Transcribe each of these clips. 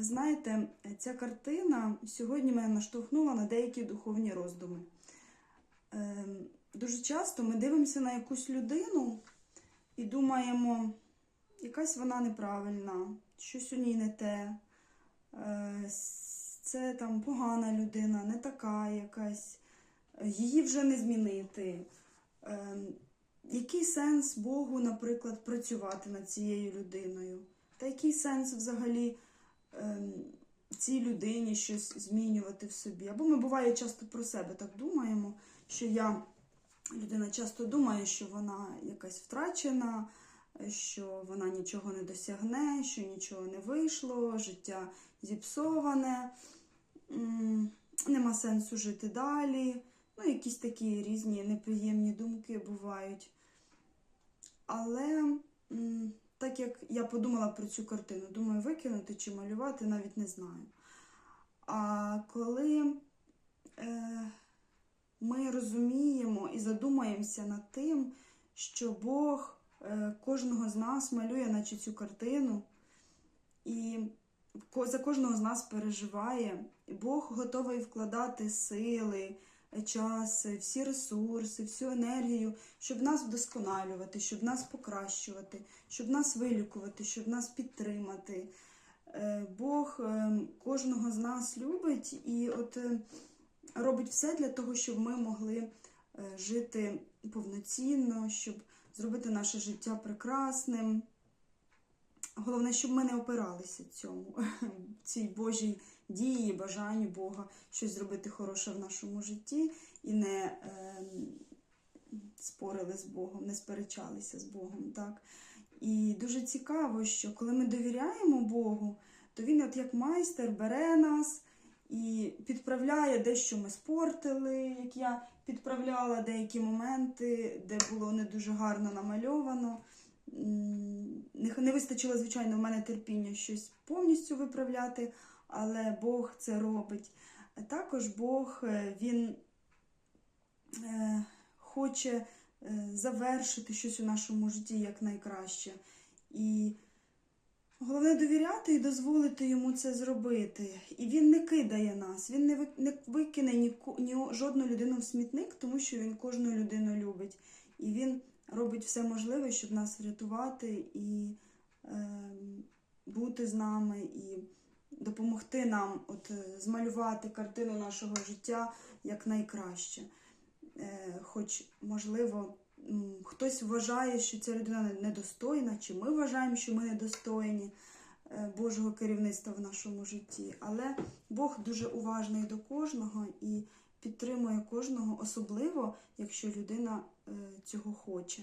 Ви знаєте, ця картина сьогодні мене наштовхнула на деякі духовні роздуми. Ем, Дуже часто ми дивимося на якусь людину і думаємо, якась вона неправильна, щось у ній не те, е, це там погана людина, не така якась, її вже не змінити. Ем, Який сенс Богу, наприклад, працювати над цією людиною? Та який сенс взагалі цій людині щось змінювати в собі? Або ми буває часто про себе так думаємо, що я людина часто думає, що вона якась втрачена, що вона нічого не досягне, що нічого не вийшло, життя зіпсоване, нема сенсу жити далі. Ну, якісь такі різні неприємні думки бувають. Але так як я подумала про цю картину, думаю, викинути чи малювати, навіть не знаю. А коли е, ми розуміємо і задумаємося над тим, що Бог е, кожного з нас малює, наче цю картину, і за кожного з нас переживає, Бог готовий вкладати сили, час, всі ресурси, всю енергію, щоб нас вдосконалювати, щоб нас покращувати, щоб нас вилікувати, щоб нас підтримати. Е, Бог е, кожного з нас любить і от е, робить все для того, щоб ми могли жити повноцінно, щоб зробити наше життя прекрасним. Головне, щоб ми не опиралися цьому, цій Божій дії, бажанню Бога щось зробити хороше в нашому житті і не е, спорили з Богом, не сперечалися з Богом. Так? І дуже цікаво, що коли ми довіряємо Богу, то Він, от як майстер, бере нас і підправляє дещо ми спортили, як я підправляла деякі моменти, де було не дуже гарно намальовано. Не, вистачило, звичайно, в мене терпіння щось повністю виправляти, але Бог це робить. Також Бог е, Він е, хоче е, завершити щось у нашому житті як найкраще. І головне довіряти і дозволити йому це зробити. І він не кидає нас, він не викине ні, ні жодну людину в смітник, тому що він кожну людину любить. І він робить все можливе, щоб нас врятувати і е, бути з нами, і допомогти нам от, е, змалювати картину нашого життя як найкраще. Е, хоч, можливо, хтось вважає, що ця людина недостойна, чи ми вважаємо, що ми недостойні е, Божого керівництва в нашому житті. Але Бог дуже уважний до кожного і підтримує кожного, особливо, якщо людина цього хоче.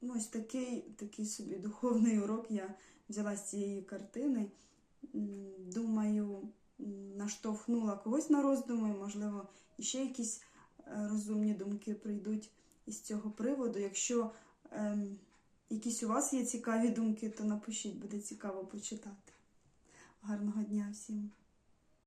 Ну, ось такий, такий собі духовний урок я взяла з цієї картини. Думаю, наштовхнула когось на роздуми, можливо, іще якісь е, розумні думки прийдуть із цього приводу. Якщо ем, якісь у вас є цікаві думки, то напишіть, буде цікаво почитати. Гарного дня всім!